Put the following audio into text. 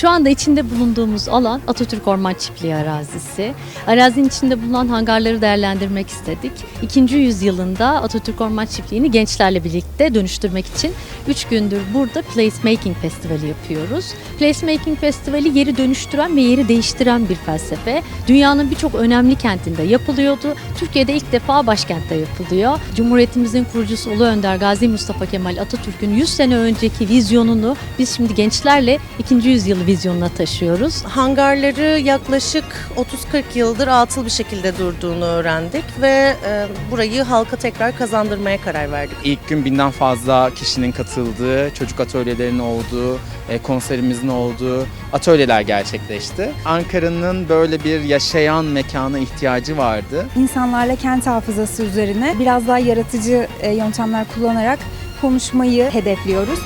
Şu anda içinde bulunduğumuz alan Atatürk Orman Çiftliği arazisi. Arazinin içinde bulunan hangarları değerlendirmek istedik. İkinci yüzyılında Atatürk Orman Çiftliği'ni gençlerle birlikte dönüştürmek için 3 gündür burada Placemaking Festivali yapıyoruz. Placemaking Festivali yeri dönüştüren ve yeri değiştiren bir felsefe. Dünyanın birçok önemli kentinde yapılıyordu. Türkiye'de ilk defa başkentte yapılıyor. Cumhuriyetimizin kurucusu Ulu Önder Gazi Mustafa Kemal Atatürk'ün 100 sene önceki vizyonunu biz şimdi gençlerle 2. yüzyıl vizyonuna taşıyoruz. Hangarları yaklaşık 30-40 yıldır atıl bir şekilde durduğunu öğrendik ve e, burayı halka tekrar kazandırmaya karar verdik. İlk gün binden fazla kişinin katıldığı, çocuk atölyelerinin olduğu, e, konserimizin olduğu atölyeler gerçekleşti. Ankara'nın böyle bir yaşayan mekana ihtiyacı vardı. İnsanlarla kent hafızası üzerine biraz daha yaratıcı e, yöntemler kullanarak konuşmayı hedefliyoruz.